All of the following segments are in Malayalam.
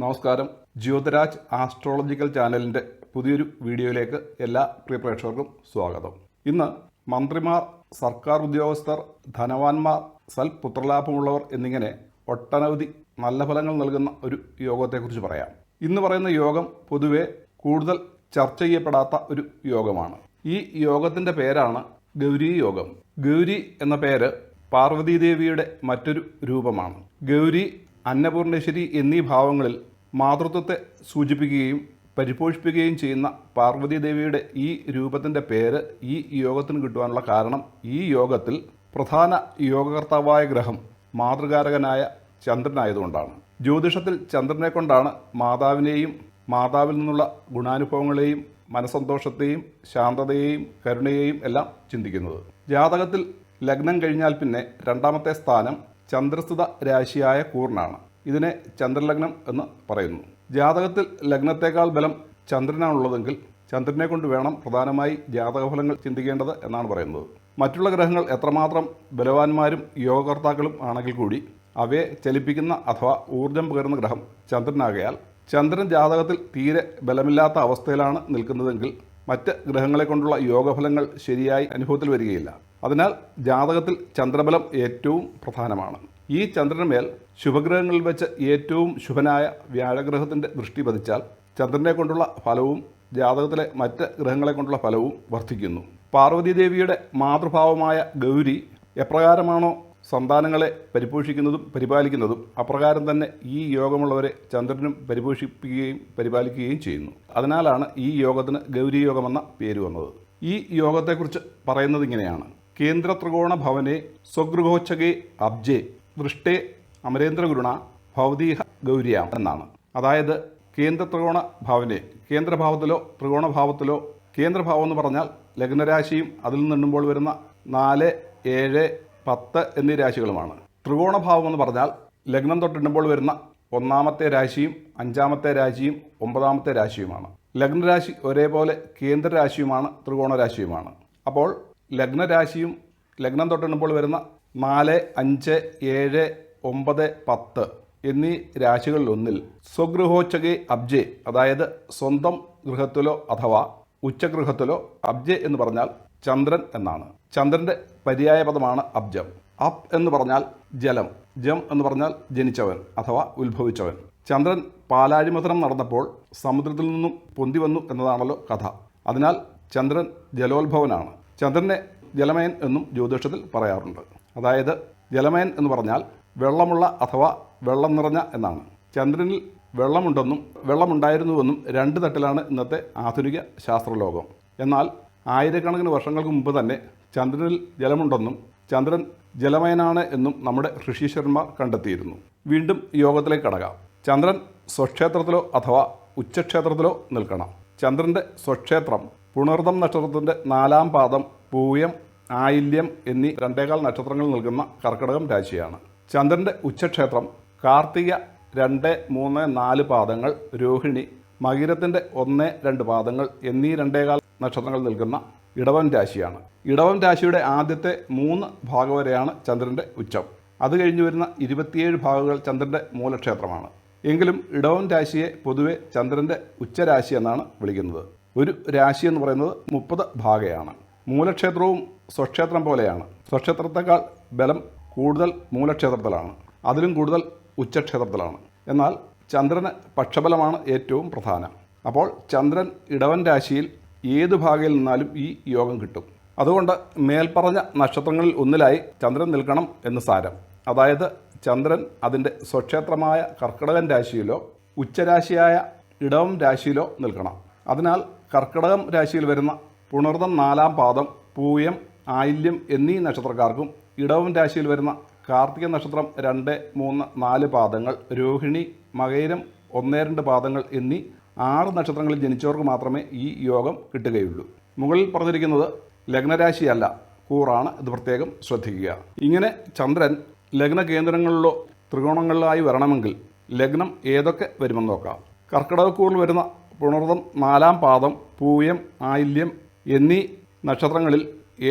നമസ്കാരം. ജ്യോതിരാജ് ആസ്ട്രോളജിക്കൽ ചാനലിന്റെ പുതിയൊരു വീഡിയോയിലേക്ക് എല്ലാ പ്രിയ പ്രേക്ഷകർക്കും സ്വാഗതം. ഇന്ന് മന്ത്രിമാർ സർക്കാർ ഉദ്യോഗസ്ഥർ ധനവാന്മാർ സൽപുത്രലാഭമുള്ളവർ എന്നിങ്ങനെ ഒട്ടനവധി നല്ല ഫലങ്ങൾ നൽകുന്ന ഒരു യോഗത്തെക്കുറിച്ച് പറയാം. ഇന്ന് പറയുന്ന യോഗം പൊതുവെ കൂടുതൽ ചർച്ച ചെയ്യപ്പെടാത്ത ഒരു യോഗമാണ്. ഈ യോഗത്തിന്റെ പേരാണ് ഗൗരി യോഗം. ഗൗരി എന്ന പേര് പാർവതീദേവിയുടെ മറ്റൊരു രൂപമാണ്. ഗൗരി അന്നപൂർണേശ്വരി എന്നീ ഭാവങ്ങളിൽ മാതൃത്വത്തെ സൂചിപ്പിക്കുകയും പരിപോഷിപ്പിക്കുകയും ചെയ്യുന്ന പാർവതീദേവിയുടെ ഈ രൂപത്തിന്റെ പേര് ഈ യോഗത്തിന് കിട്ടുവാനുള്ള കാരണം ഈ യോഗത്തിൽ പ്രധാന യോഗകർത്താവായ ഗ്രഹം മാതൃകാരകനായ ചന്ദ്രനായതുകൊണ്ടാണ്. ജ്യോതിഷത്തിൽ ചന്ദ്രനെ കൊണ്ടാണ് മാതാവിനെയും മാതാവിൽ നിന്നുള്ള ഗുണാനുഭവങ്ങളെയും മനസന്തോഷത്തെയും ശാന്തതയെയും കരുണയെയും എല്ലാം ചിന്തിക്കുന്നത്. ജാതകത്തിൽ ലഗ്നം കഴിഞ്ഞാൽ പിന്നെ രണ്ടാമത്തെ സ്ഥാനം ചന്ദ്രസ്ഥിത രാശിയായ കൂറിനാണ്. ഇതിനെ ചന്ദ്രലഗ്നം എന്ന് പറയുന്നു. ജാതകത്തിൽ ലഗ്നത്തേക്കാൾ ബലം ചന്ദ്രനാണുള്ളതെങ്കിൽ ചന്ദ്രനെ കൊണ്ട് വേണം പ്രധാനമായി ജാതകഫലങ്ങൾ ചിന്തിക്കേണ്ടത് എന്നാണ് പറയുന്നത്. മറ്റുള്ള ഗ്രഹങ്ങൾ എത്രമാത്രം ബലവാന്മാരും യോഗകർത്താക്കളും ആണെങ്കിൽ കൂടി അവയെ ചലിപ്പിക്കുന്ന അഥവാ ഊർജം പകരുന്ന ഗ്രഹം ചന്ദ്രനാകയാൽ ചന്ദ്രൻ ജാതകത്തിൽ തീരെ ബലമില്ലാത്ത അവസ്ഥയിലാണ് നിൽക്കുന്നതെങ്കിൽ മറ്റ് ഗ്രഹങ്ങളെ കൊണ്ടുള്ള യോഗഫലങ്ങൾ ശരിയായി അനുഭവത്തിൽ വരികയില്ല. അതിനാൽ ജാതകത്തിൽ ചന്ദ്രബലം ഏറ്റവും പ്രധാനമാണ്. ഈ ചന്ദ്രനുമേൽ ശുഭഗ്രഹങ്ങളിൽ വെച്ച് ഏറ്റവും ശുഭനായ വ്യാഴഗ്രഹത്തിന്റെ ദൃഷ്ടി പതിച്ചാൽ ചന്ദ്രനെ കൊണ്ടുള്ള ഫലവും ജാതകത്തിലെ മറ്റ് ഗ്രഹങ്ങളെ കൊണ്ടുള്ള ഫലവും വർദ്ധിക്കുന്നു. പാർവതീദേവിയുടെ മാതൃഭാവമായ ഗൗരി എപ്രകാരമാണോ സന്താനങ്ങളെ പരിപോഷിക്കുന്നതും പരിപാലിക്കുന്നതും അപ്രകാരം തന്നെ ഈ യോഗമുള്ളവരെ ചന്ദ്രനും പരിപോഷിപ്പിക്കുകയും പരിപാലിക്കുകയും ചെയ്യുന്നു. അതിനാലാണ് ഈ യോഗത്തിന് ഗൗരി യോഗമെന്ന പേര് വന്നത്. ഈ യോഗത്തെക്കുറിച്ച് പറയുന്നത് ഇങ്ങനെയാണ്. കേന്ദ്ര ത്രികോണ ഭവനെ സ്വഗൃഹോച്ചകെ അബ്ജെ ദൃഷ്ടേ അമരേന്ദ്രഗുരുണ ഭൗതിക ഗൗരിയാം എന്നാണ്. അതായത് കേന്ദ്ര ത്രികോണ ഭാവനെ കേന്ദ്രഭാവത്തിലോ ത്രികോണഭാവത്തിലോ കേന്ദ്രഭാവം എന്ന് പറഞ്ഞാൽ ലഗ്നരാശിയും അതിൽ നിന്നുമ്പോൾ വരുന്ന നാല് ഏഴ് പത്ത് എന്നീ രാശികളുമാണ്. ത്രികോണഭാവം എന്ന് പറഞ്ഞാൽ ലഗ്നം തൊട്ടിടുമ്പോൾ വരുന്ന ഒന്നാമത്തെ രാശിയും അഞ്ചാമത്തെ രാശിയും ഒമ്പതാമത്തെ രാശിയുമാണ്. ലഗ്നരാശി ഒരേപോലെ കേന്ദ്രരാശിയുമാണ് ത്രികോണരാശിയുമാണ് അപ്പോൾ ലഗ്നരാശിയും ലഗ്നം തൊട്ടിടുമ്പോൾ വരുന്ന നാല് അഞ്ച് ഏഴ് ഒമ്പത് പത്ത് എന്നീ രാശികളിലൊന്നിൽ സ്വഗൃഹോച്ചകി അബ്ജെ അതായത് സ്വന്തം ഗൃഹത്തിലോ അഥവാ ഉച്ചഗൃഹത്തിലോ അബ്ജെ എന്ന് പറഞ്ഞാൽ ചന്ദ്രൻ എന്നാണ്. ചന്ദ്രന്റെ പര്യായ പദമാണ് അബ്ജം. അപ് എന്ന് പറഞ്ഞാൽ ജലം. ജം എന്ന് പറഞ്ഞാൽ ജനിച്ചവൻ അഥവാ ഉത്ഭവിച്ചവൻ. ചന്ദ്രൻ പാലാഴിമഥനം നടന്നപ്പോൾ സമുദ്രത്തിൽ നിന്നും പൊന്തി വന്നു എന്നതാണല്ലോ കഥ. അതിനാൽ ചന്ദ്രൻ ജലോത്ഭവനാണ്. ചന്ദ്രനെ ജലമയൻ എന്നും ജ്യോതിഷത്തിൽ പറയാറുണ്ട്. അതായത് ജലമയൻ എന്ന് പറഞ്ഞാൽ വെള്ളമുള്ള അഥവാ വെള്ളം നിറഞ്ഞ എന്നാണ്. ചന്ദ്രനിൽ വെള്ളമുണ്ടെന്നും വെള്ളമുണ്ടായിരുന്നുവെന്നും രണ്ട് തട്ടിലാണ് ഇന്നത്തെ ആധുനിക ശാസ്ത്രലോകം. എന്നാൽ ആയിരക്കണക്കിന് വർഷങ്ങൾക്ക് മുമ്പ് തന്നെ ചന്ദ്രനിൽ ജലമുണ്ടെന്നും ചന്ദ്രൻ ജലമയനാണ് എന്നും നമ്മുടെ ഋഷീശ്വരന്മാർ കണ്ടെത്തിയിരുന്നു. വീണ്ടും യോഗത്തിലേക്ക് കടകാം ചന്ദ്രൻ സ്വക്ഷേത്രത്തിലോ അഥവാ ഉച്ചക്ഷേത്രത്തിലോ നിൽക്കണം. ചന്ദ്രന്റെ സ്വക്ഷേത്രം പുണർദം നക്ഷത്രത്തിന്റെ നാലാം പാദം പൂയം ആയില്യം എന്നീ രണ്ടേകാൽ നക്ഷത്രങ്ങൾ നൽകുന്ന കർക്കിടകം രാശിയാണ്. ചന്ദ്രന്റെ ഉച്ചക്ഷേത്രം കാർത്തിക രണ്ട് മൂന്ന് നാല് പാദങ്ങൾ രോഹിണി മകീരത്തിന്റെ ഒന്ന് രണ്ട് പാദങ്ങൾ എന്നീ രണ്ടേകാൽ നക്ഷത്രങ്ങൾ നിൽക്കുന്ന ഇടവൻ രാശിയാണ്. ഇടവൻ രാശിയുടെ ആദ്യത്തെ മൂന്ന് ഭാഗം വരെയാണ് ചന്ദ്രന്റെ ഉച്ചം. അത് കഴിഞ്ഞു വരുന്ന ഇരുപത്തിയേഴ് ഭാഗങ്ങൾ ചന്ദ്രന്റെ മൂലക്ഷേത്രമാണ്. എങ്കിലും ഇടവൻ രാശിയെ പൊതുവെ ചന്ദ്രന്റെ ഉച്ചരാശി എന്നാണ് വിളിക്കുന്നത്. ഒരു രാശി എന്ന് പറയുന്നത് മുപ്പത് ഭാഗയാണ്. മൂലക്ഷേത്രവും സ്വക്ഷേത്രം പോലെയാണ്. സ്വക്ഷേത്രത്തെക്കാൾ ബലം കൂടുതൽ മൂലക്ഷേത്രത്തിലാണ്. അതിലും കൂടുതൽ ഉച്ചക്ഷേത്രത്തിലാണ്. എന്നാൽ ചന്ദ്രന് പക്ഷബലമാണ് ഏറ്റവും പ്രധാനം. അപ്പോൾ ചന്ദ്രൻ ഇടവൻ രാശിയിൽ ഏതു ഭാഗയിൽ നിന്നാലും ഈ യോഗം കിട്ടും. അതുകൊണ്ട് മേൽപ്പറഞ്ഞ നക്ഷത്രങ്ങളിൽ ഒന്നിലായി ചന്ദ്രൻ നിൽക്കണം എന്ന് സാരം. അതായത് ചന്ദ്രൻ അതിന്റെ സ്വക്ഷേത്രമായ കർക്കിടകൻ രാശിയിലോ ഉച്ചരാശിയായ ഇടവം രാശിയിലോ നിൽക്കണം. അതിനാൽ കർക്കിടകം രാശിയിൽ വരുന്ന പുണർദം നാലാം പാദം പൂയം ആയില്യം എന്നീ നക്ഷത്രക്കാർക്കും ഇടവം രാശിയിൽ വരുന്ന കാർത്തിക നക്ഷത്രം രണ്ട് മൂന്ന് നാല് പാദങ്ങൾ രോഹിണി മകയിരം ഒന്നേ രണ്ട് പാദങ്ങൾ എന്നീ ആറ് നക്ഷത്രങ്ങളിൽ ജനിച്ചവർക്ക് മാത്രമേ ഈ യോഗം കിട്ടുകയുള്ളൂ. മുകളിൽ പറഞ്ഞിരിക്കുന്നത് ലഗ്നരാശിയല്ല കൂറാണ് ഇത് പ്രത്യേകം ശ്രദ്ധിക്കുക. ഇങ്ങനെ ചന്ദ്രൻ ലഗ്ന കേന്ദ്രങ്ങളിലോ ത്രികോണങ്ങളിലായി വരണമെങ്കിൽ ലഗ്നം ഏതൊക്കെ വരുമെന്ന് നോക്കാം. കർക്കിടകക്കൂറിൽ വരുന്ന പുണർദം നാലാം പാദം പൂയം ആയില്യം എന്നീ നക്ഷത്രങ്ങളിൽ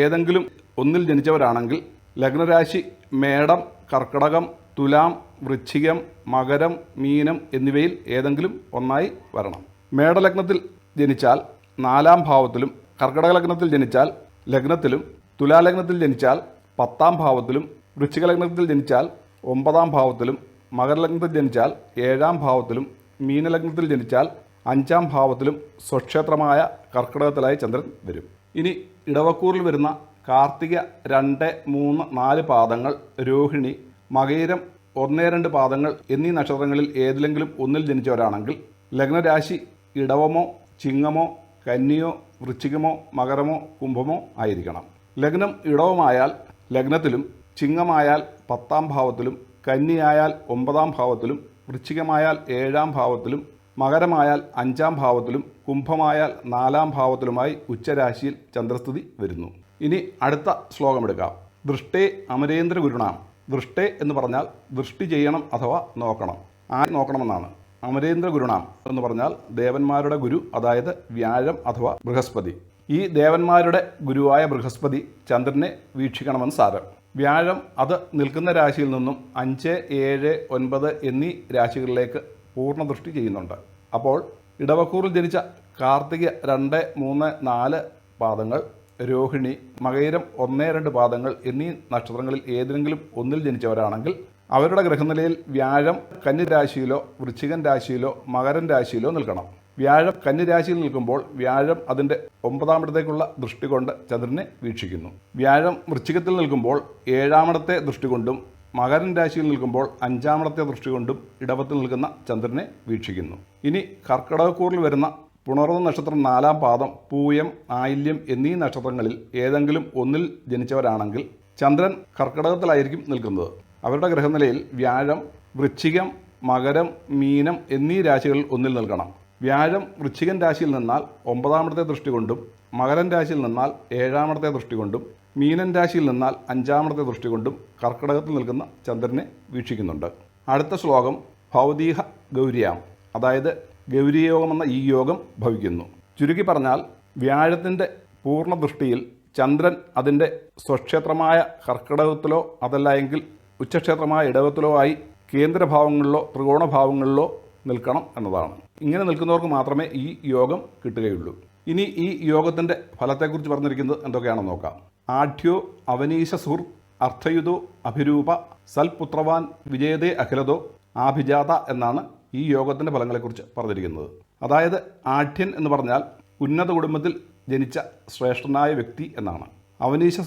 ഏതെങ്കിലും ഒന്നിൽ ജനിച്ചവരാണെങ്കിൽ ലഗ്നരാശി മേടം കർക്കിടകം തുലാം വൃശ്ചികം മകരം മീനം എന്നിവയിൽ ഏതെങ്കിലും ഒന്നായി വരണം. മേടലഗ്നത്തിൽ ജനിച്ചാൽ നാലാം ഭാവത്തിലും കർക്കിടക ലഗ്നത്തിൽ ജനിച്ചാൽ ലഗ്നത്തിലും തുലാലഗ്നത്തിൽ ജനിച്ചാൽ പത്താം ഭാവത്തിലും വൃശ്ചിക ലഗ്നത്തിൽ ജനിച്ചാൽ ഒമ്പതാം ഭാവത്തിലും മകരലഗ്നത്തിൽ ജനിച്ചാൽ ഏഴാം ഭാവത്തിലും മീനലഗ്നത്തിൽ ജനിച്ചാൽ അഞ്ചാം ഭാവത്തിലും സ്വക്ഷേത്രമായ കർക്കിടകത്തിലായി ചന്ദ്രൻ വരും. ഇനി ഇടവക്കൂറിൽ വരുന്ന കാർത്തിക രണ്ട് മൂന്ന് നാല് പാദങ്ങൾ രോഹിണി മകയിരം ഒന്നേ രണ്ട് പാദങ്ങൾ എന്നീ നക്ഷത്രങ്ങളിൽ ഏതിലെങ്കിലും ഒന്നിൽ ജനിച്ചവരാണെങ്കിൽ ലഗ്നരാശി ഇടവമോ ചിങ്ങമോ കന്നിയോ വൃശ്ചികമോ മകരമോ കുംഭമോ ആയിരിക്കണം. ലഗ്നം ഇടവമായാൽ ലഗ്നത്തിലും ചിങ്ങമായാൽ പത്താം ഭാവത്തിലും കന്നിയായാൽ ഒമ്പതാം ഭാവത്തിലും വൃശ്ചികമായാൽ ഏഴാം ഭാവത്തിലും മകരമായാൽ അഞ്ചാം ഭാവത്തിലും കുംഭമായാൽ നാലാം ഭാവത്തിലുമായി ഉച്ചരാശിയിൽ ചന്ദ്രസ്ഥിതി വരുന്നു. ഇനി അടുത്ത ശ്ലോകമെടുക്കാം ദൃഷ്ടേ അമരേന്ദ്ര ഗുരുണാം. ദൃഷ്ടേ എന്ന് പറഞ്ഞാൽ ദൃഷ്ടി ചെയ്യണം അഥവാ നോക്കണം. ആ നോക്കണമെന്നാണ്? അമരേന്ദ്ര ഗുരുണാം എന്ന് പറഞ്ഞാൽ ദേവന്മാരുടെ ഗുരു അതായത് വ്യാഴം അഥവാ ബൃഹസ്പതി. ഈ ദേവന്മാരുടെ ഗുരുവായ ബൃഹസ്പതി ചന്ദ്രനെ വീക്ഷിക്കണമെന്ന് സാരം. വ്യാഴം അത് നിൽക്കുന്ന രാശിയിൽ നിന്നും അഞ്ച് ഏഴ് ഒൻപത് എന്നീ രാശികളിലേക്ക് പൂർണ ദൃഷ്ടി ചെയ്യുന്നുണ്ട്. അപ്പോൾ ഇടവക്കൂറിൽ ജനിച്ച കാർത്തിക രണ്ട് മൂന്ന് നാല് പാദങ്ങൾ രോഹിണി മകയിരം ഒന്ന് രണ്ട് പാദങ്ങൾ എന്നീ നക്ഷത്രങ്ങളിൽ ഏതെങ്കിലും ഒന്നിൽ ജനിച്ചവരാണെങ്കിൽ അവരുടെ ഗ്രഹനിലയിൽ വ്യാഴം കന്നി രാശിയിലോ വൃശ്ചികൻ രാശിയിലോ മകരൻ രാശിയിലോ നിൽക്കണം. വ്യാഴം കന്നി രാശിയിൽ നിൽക്കുമ്പോൾ വ്യാഴം അതിന്റെ ഒമ്പതാമിടത്തേക്കുള്ള ദൃഷ്ടി കൊണ്ട് ചന്ദ്രനെ വീക്ഷിക്കുന്നു. വ്യാഴം വൃശ്ചികത്തിൽ നിൽക്കുമ്പോൾ ഏഴാമിടത്തെ ദൃഷ്ടി കൊണ്ടും മകരൻ രാശിയിൽ നിൽക്കുമ്പോൾ അഞ്ചാമത്തെ ദൃഷ്ടി കൊണ്ടും ഇടവത്തിൽ നിൽക്കുന്ന ചന്ദ്രനെ വീക്ഷിക്കുന്നു. ഇനി കർക്കിടകക്കൂറിൽ വരുന്ന പുണർന്ന നക്ഷത്രം നാലാം പാദം പൂയം ആയില്യം എന്നീ നക്ഷത്രങ്ങളിൽ ഏതെങ്കിലും ഒന്നിൽ ജനിച്ചവരാണെങ്കിൽ ചന്ദ്രൻ കർക്കിടകത്തിലായിരിക്കും നിൽക്കുന്നത്. അവരുടെ ഗ്രഹനിലയിൽ വ്യാഴം വൃശ്ചികം മകരം മീനം എന്നീ രാശികളിൽ ഒന്നിൽ നിൽക്കണം. വ്യാഴം വൃശ്ചികൻ രാശിയിൽ നിന്നാൽ ഒമ്പതാമത്തെ ദൃഷ്ടി കൊണ്ടും മകരൻ രാശിയിൽ നിന്നാൽ ഏഴാമത്തെ ദൃഷ്ടി കൊണ്ടും മീനൻ രാശിയിൽ നിന്നാൽ അഞ്ചാമത്തെ ദൃഷ്ടി കൊണ്ടും കർക്കിടകത്തിൽ നിൽക്കുന്ന ചന്ദ്രനെ വീക്ഷിക്കുന്നുണ്ട്. അടുത്ത ശ്ലോകം ഭൗതിക ഗൗരിയാം. അതായത് ഗൗരിയോഗം എന്ന ഈ യോഗം ഭവിക്കുന്നു. ചുരുക്കി പറഞ്ഞാൽ വ്യാഴത്തിന്റെ പൂർണ ദൃഷ്ടിയിൽ ചന്ദ്രൻ അതിന്റെ സ്വക്ഷേത്രമായ കർക്കിടകത്തിലോ അതല്ല എങ്കിൽ ഉച്ചക്ഷേത്രമായ ഇടവത്തിലോ ആയി കേന്ദ്രഭാവങ്ങളിലോ ത്രികോണഭാവങ്ങളിലോ നിൽക്കണം എന്നതാണ്. ഇങ്ങനെ നിൽക്കുന്നവർക്ക് മാത്രമേ ഈ യോഗം കിട്ടുകയുള്ളൂ. ഇനി ഈ യോഗത്തിന്റെ ഫലത്തെക്കുറിച്ച് പറഞ്ഞിരിക്കുന്നത് എന്തൊക്കെയാണെന്ന് നോക്കാം. ആഢ്യോ അവനീശ സുർ അർത്ഥയുതോ അഭിരൂപ സൽപുത്രവാൻ വിജയതേ അഖിലതോ ആഭിജാത എന്നാണ് ഈ യോഗത്തിന്റെ ഫലങ്ങളെക്കുറിച്ച് പറഞ്ഞിരിക്കുന്നത്. അതായത് ആഠ്യൻ എന്ന് പറഞ്ഞാൽ ഉന്നത കുടുംബത്തിൽ ജനിച്ച ശ്രേഷ്ഠനായ വ്യക്തി എന്നാണ്. അവനീശ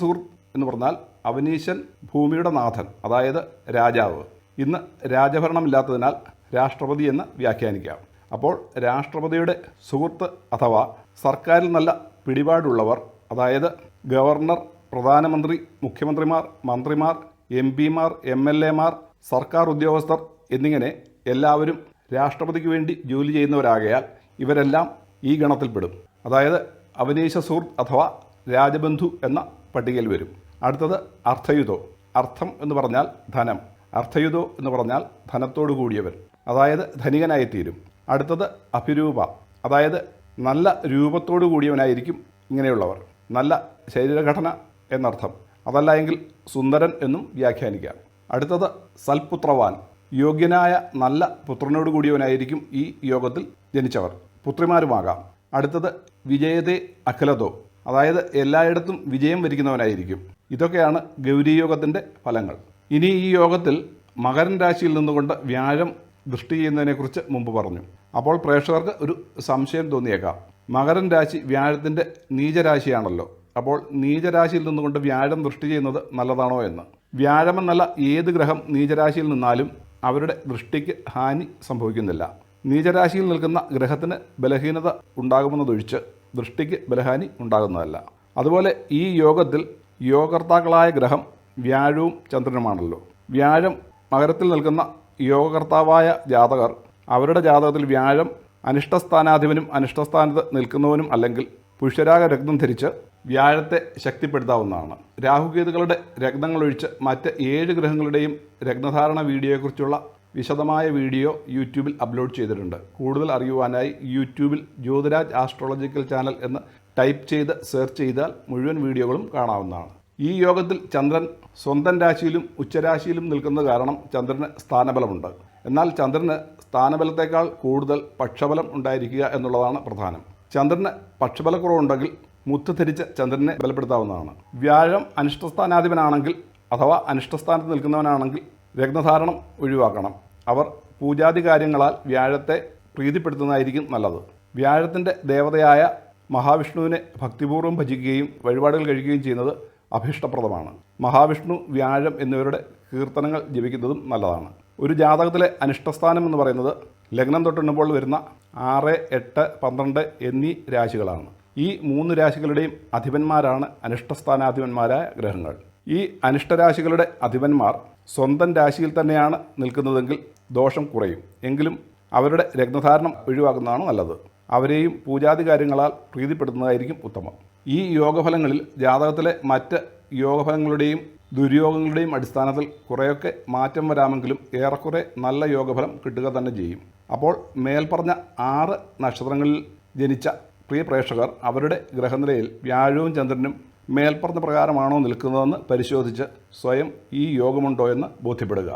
എന്ന് പറഞ്ഞാൽ അവനീശൻ ഭൂമിയുടെ നാഥൻ അതായത് രാജാവ്. ഇന്ന് രാജഭരണമില്ലാത്തതിനാൽ രാഷ്ട്രപതി എന്ന് വ്യാഖ്യാനിക്കാം. അപ്പോൾ രാഷ്ട്രപതിയുടെ സുഹൃത്ത് അഥവാ സർക്കാരിൽ നല്ല പിടിപാടുള്ളവർ അതായത് ഗവർണർ പ്രധാനമന്ത്രി മുഖ്യമന്ത്രിമാർ മന്ത്രിമാർ എം പിമാർ എം എൽ എമാർ സർക്കാർ ഉദ്യോഗസ്ഥർ എന്നിങ്ങനെ എല്ലാവരും രാഷ്ട്രപതിക്ക് വേണ്ടി ജോലി ചെയ്യുന്നവരാകയാൽ ഇവരെല്ലാം ഈ ഗണത്തിൽപ്പെടും. അതായത് അവനീശ സുഹൃത്ത് അഥവാ രാജബന്ധു എന്ന പട്ടികയിൽ വരും. അടുത്തത് അർത്ഥയുതോ. അർത്ഥം എന്ന് പറഞ്ഞാൽ ധനം. അർത്ഥയുതോ എന്ന് പറഞ്ഞാൽ ധനത്തോടു കൂടിയവൻ. അതായത് ധനികനായിത്തീരും. അടുത്തത് അഭിരൂപ. അതായത് നല്ല രൂപത്തോടു കൂടിയവനായിരിക്കും ഇങ്ങനെയുള്ളവർ. നല്ല ശരീരഘടന എന്നർത്ഥം. അതല്ല എങ്കിൽ സുന്ദരൻ എന്നും വ്യാഖ്യാനിക്കാം. അടുത്തത് സൽപുത്രവാൻ. യോഗ്യനായ നല്ല പുത്രനോട് കൂടിയവനായിരിക്കും ഈ യോഗത്തിൽ ജനിച്ചവർ. പുത്രിമാരുമാകാം. അടുത്തത് വിജയതേ അഖിലതോ. അതായത് എല്ലായിടത്തും വിജയം വരിക്കുന്നവനായിരിക്കും. ഇതൊക്കെയാണ് ഗൗരീയോഗത്തിന്റെ ഫലങ്ങൾ. ഇനി ഈ യോഗത്തിൽ മകരൻ രാശിയിൽ നിന്നുകൊണ്ട് വ്യാഴം ദൃഷ്ടി ചെയ്യുന്നതിനെക്കുറിച്ച് മുമ്പ് പറഞ്ഞു. അപ്പോൾ പ്രേക്ഷകർക്ക് ഒരു സംശയം തോന്നിയേക്കാം. മകരൻ രാശി വ്യാഴത്തിന്റെ നീചരാശിയാണല്ലോ. അപ്പോൾ നീചരാശിയിൽ നിന്നുകൊണ്ട് വ്യാഴം ദൃഷ്ടി ചെയ്യുന്നത് നല്ലതാണോ എന്ന്. വ്യാഴമെന്നല്ല ഏത് ഗ്രഹം നീചരാശിയിൽ നിന്നാലും അവരുടെ ദൃഷ്ടിക്ക് ഹാനി സംഭവിക്കുന്നില്ല. നീചരാശിയിൽ നിൽക്കുന്ന ഗ്രഹത്തിന് ബലഹീനത ഉണ്ടാകുമെന്നതൊഴിച്ച് ദൃഷ്ടിക്ക് ബലഹാനി ഉണ്ടാകുന്നതല്ല. അതുപോലെ ഈ യോഗത്തിൽ യോഗകർത്താക്കളായ ഗ്രഹം വ്യാഴവും ചന്ദ്രനുമാണല്ലോ. വ്യാഴം മകരത്തിൽ നിൽക്കുന്ന യോഗകർത്താവായ ജാതകർ അവരുടെ ജാതകത്തിൽ വ്യാഴം അനിഷ്ടസ്ഥാനാധിപനും അനിഷ്ടസ്ഥാനത്ത് നിൽക്കുന്നവനും അല്ലെങ്കിൽ പുരുഷരാഗ രക്തം ധരിച്ച് വ്യാഴത്തെ ശക്തിപ്പെടുത്താവുന്നതാണ്. രാഹുകേതുക്കളുടെ രക്തങ്ങളൊഴിച്ച് മറ്റ് ഏഴ് ഗ്രഹങ്ങളുടെയും രത്നധാരണ വീഡിയോയെക്കുറിച്ചുള്ള വിശദമായ വീഡിയോ യൂട്യൂബിൽ അപ്ലോഡ് ചെയ്തിട്ടുണ്ട്. കൂടുതൽ അറിയുവാനായി യൂട്യൂബിൽ ജ്യോതിരാജ് ആസ്ട്രോളജിക്കൽ ചാനൽ എന്ന് ടൈപ്പ് ചെയ്ത് സെർച്ച് ചെയ്താൽ മുഴുവൻ വീഡിയോകളും കാണാവുന്നതാണ്. ഈ യോഗത്തിൽ ചന്ദ്രൻ സ്വന്തം രാശിയിലും ഉച്ചരാശിയിലും നിൽക്കുന്ന കാരണം ചന്ദ്രന് സ്ഥാനബലമുണ്ട്. എന്നാൽ ചന്ദ്രന് സ്ഥാനബലത്തേക്കാൾ കൂടുതൽ പക്ഷബലം ഉണ്ടായിരിക്കുക എന്നുള്ളതാണ് പ്രധാനം. ചന്ദ്രന് പക്ഷബലക്കുറവുണ്ടെങ്കിൽ മുത്ത് ധരിച്ച ചന്ദ്രനെ ബലപ്പെടുത്താവുന്നതാണ്. വ്യാഴം അനിഷ്ടസ്ഥാനാധിപനാണെങ്കിൽ അഥവാ അനിഷ്ടസ്ഥാനത്ത് നിൽക്കുന്നവനാണെങ്കിൽ രത്നധാരണം ഒഴിവാക്കണം. അവർ പൂജാതി കാര്യങ്ങളാൽ വ്യാഴത്തെ പ്രീതിപ്പെടുത്തുന്നതായിരിക്കും നല്ലത്. വ്യാഴത്തിന്റെ ദേവതയായ മഹാവിഷ്ണുവിനെ ഭക്തിപൂർവം ഭജിക്കുകയും വഴിപാടുകൾ കഴിക്കുകയും ചെയ്യുന്നത് അഭീഷ്ടപ്രദമാണ്. മഹാവിഷ്ണു വ്യാഴം എന്നിവരുടെ കീർത്തനങ്ങൾ ജപിക്കുന്നതും നല്ലതാണ്. ഒരു ജാതകത്തിലെ അനിഷ്ടസ്ഥാനം എന്ന് പറയുന്നത് ലഗ്നം തൊട്ടുണ്ണുമ്പോൾ വരുന്ന ആറ് എട്ട് പന്ത്രണ്ട് എന്നീ രാശികളാണ്. ഈ മൂന്ന് രാശികളുടെയും അധിപന്മാരാണ് അനിഷ്ടസ്ഥാനാധിപന്മാരായ ഗ്രഹങ്ങൾ. ഈ അനിഷ്ടരാശികളുടെ അധിപന്മാർ സ്വന്തം രാശിയിൽ തന്നെയാണ് നിൽക്കുന്നതെങ്കിൽ ദോഷം കുറയും. എങ്കിലും അവരുടെ രക്തധാരണം ഒഴിവാക്കുന്നതാണ് നല്ലത്. അവരെയും പൂജാതി കാര്യങ്ങളാൽ പ്രീതിപ്പെടുത്തുന്നതായിരിക്കും ഉത്തമം. ഈ യോഗഫലങ്ങളിൽ ജാതകത്തിലെ മറ്റ് യോഗഫലങ്ങളുടെയും ദുര്യോഗങ്ങളുടെയും അടിസ്ഥാനത്തിൽ കുറേയൊക്കെ മാറ്റം വരാമെങ്കിലും ഏറെക്കുറെ നല്ല യോഗഫലം കിട്ടുക തന്നെ ചെയ്യും. അപ്പോൾ മേൽപ്പറഞ്ഞ ആറ് നക്ഷത്രങ്ങളിൽ ജനിച്ച പ്രിയ പ്രേക്ഷകർ അവരുടെ ഗ്രഹനിലയിൽ വ്യാഴവും ചന്ദ്രനും മേൽപ്പറഞ്ഞ പ്രകാരമാണോ നിൽക്കുന്നതെന്ന് പരിശോധിച്ച് സ്വയം ഈ യോഗമുണ്ടോ എന്ന് ബോധ്യപ്പെടുക.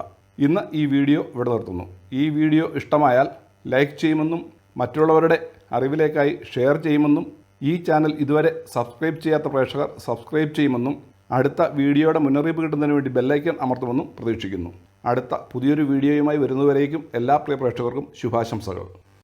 ഇന്ന് ഈ വീഡിയോ ഇവിടെ നിർത്തുന്നു. ഈ വീഡിയോ ഇഷ്ടമായാൽ ലൈക്ക് ചെയ്യുമെന്നും മറ്റുള്ളവരുടെ അറിവിലേക്കായി ഷെയർ ചെയ്യുമെന്നും ഈ ചാനൽ ഇതുവരെ സബ്സ്ക്രൈബ് ചെയ്യാത്ത പ്രേക്ഷകർ സബ്സ്ക്രൈബ് ചെയ്യുമെന്നും അടുത്ത വീഡിയോയുടെ മുന്നറിയിപ്പ് കിട്ടുന്നതിന് വേണ്ടി ബെല്ലൈക്കൺ അമർത്തുമെന്നും പ്രതീക്ഷിക്കുന്നു. അടുത്ത പുതിയൊരു വീഡിയോയുമായി വരുന്നതുവരേക്കും എല്ലാ പ്രിയ പ്രേക്ഷകർക്കും ശുഭാശംസകൾ.